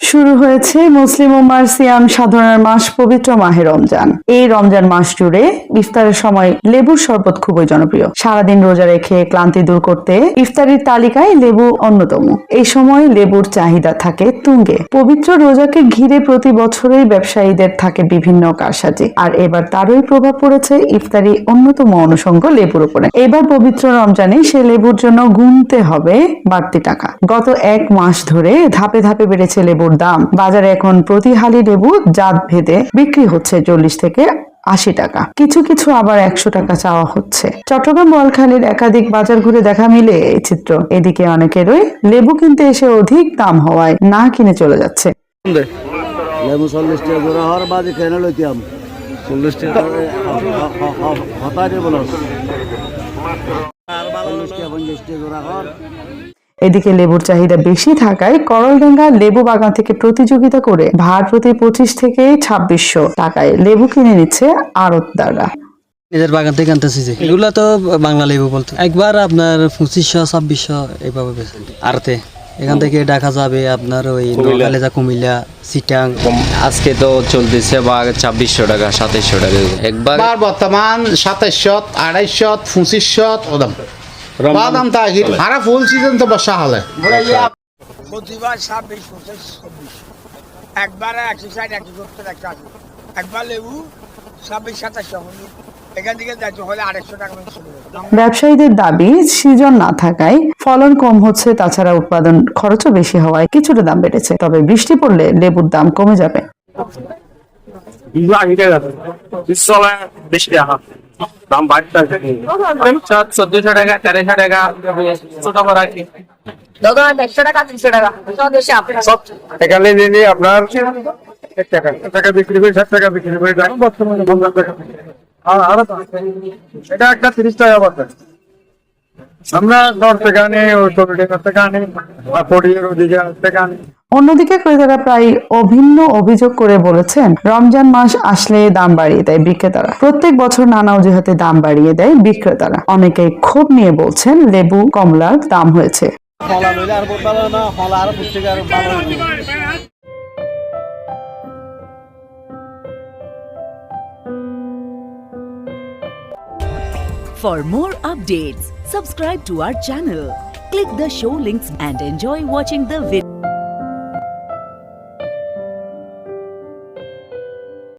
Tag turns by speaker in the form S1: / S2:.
S1: শুরু হয়েছে মুসলিম উম্মার সিয়াম সাধনার মাস পবিত্র মাহে রমজান। এই রমজান মাস জুড়ে ইফতারের সময় লেবুর শরবত খুবই জনপ্রিয়। সারাদিন রোজা রেখে ক্লান্তি দূর করতে ইফতারির তালিকায় লেবু অন্যতম। এই সময় লেবুর চাহিদা থাকে তুঙ্গে। পবিত্র রোজাকে ঘিরে প্রতি বছরই ব্যবসায়ীদের থাকে বিভিন্ন কারসাজি। আর এবার তারই প্রভাব পড়েছে ইফতারি অন্যতম অনুষঙ্গ লেবুর উপরে। এবার পবিত্র রমজানে সে লেবুর জন্য গুনতে হবে বাড়তি টাকা। গত এক মাস ধরে ধাপে ধাপে বেড়েছে লেবুর দাম বাজারে এখন প্রতি হালি লেবু জাত ভেদে বিক্রি হচ্ছে চল্লিশ থেকে আশি টাকা। কিছু কিছু আবার একশো টাকা চাওয়া হচ্ছে। চট্টগ্রাম বলখালীর একাধিক বাজার ঘুরে দেখা মিলে এই চিত্র। এদিকে অনেকেরই লেবু কিনতে এসে অধিক দাম হওয়ায় না কিনে চলে যাচ্ছে।
S2: লেবু চল্লিশ টাকা জোড়া হওয়ার বাজে কেন লইতাম চল্লিশ টাকা। হতাই দেবো চল্লিশ টাকা পঞ্চাশ টাকা জোড়া হওয়ার।
S1: এদিকে লেবুর চাহিদা বেশি থাকায় করলডাঙ্গা লেবু বাগান থেকে প্রতিযোগিতা করে ভার প্রতি পঁচিশ থেকে ছাব্বিশশো টাকায় লেবু কিনে নিচ্ছে আড়তদাররা
S3: নিজের বাগান থেকে আনতেছি যে। এগুলো তো বাংলা লেবু বলতে। একবার আপনার পঁচিশশো ছাব্বিশশো এইভাবে বেছে আরতে এখান থেকে দেখা যাবে আপনার ওই নোয়াখালী কুমিল্লা সিটাং।
S4: আজকে তো চলতেছে বা ছাব্বিশশো টাকা সাতাইশশো টাকা। একবার
S5: বর্তমান সাতাইশশত আড়াইশত পঁচিশশত ওদাম। বাদাম তাহির সারা ফুল সিজন তো বর্ষা হলে।
S6: প্রতিবার ছাব্বিশ পঁচিশ চব্বিশ। একবারে একশো ষাট একশো সত্তর একশো আশি। একবার লেবু ছাব্বিশ সাতাশ এখান থেকে যাইতে হলে আড়াইশো টাকা
S1: ব্যবসায়ীদের দাবি সিজন না থাকায় ফলন কম হচ্ছে তাছাড়া উৎপাদন খরচও বেশি হওয়ায় কিছুটা দাম বেড়েছে। তবে বৃষ্টি পড়লে লেবুর দাম কমে যাবে।
S7: বেশি টাকা দাম বাড়তে চোদ্দশো টাকা তেরোশো টাকা ছোট বড় আপনার টাকা। বিক্রি করে ষাট টাকা বিক্রি করে দেন বর্তমানে পঞ্চাশ টাকা আর। এটা একটা তিরিশ টাকা বাজার আমরা দশ টাকা আনি ও চল্লিশ টাকা টাকা আনি আর পটির ওদিকে টাকা আনি।
S1: অন্যদিকে ক্রেতারা প্রায় অভিন্ন অভিযোগ করে বলেছেন রমজান মাস আসলে দাম বাড়িয়ে দেয় বিক্রেতারা প্রত্যেক বছর নানা অজুহাতে দাম বাড়িয়ে দেয় বিক্রেতারা অনেকে ক্ষোভ নিয়ে বলছেন লেবু কমলার দাম হয়েছে।
S8: For more updates, subscribe to our channel, click the show links and enjoy watching the video.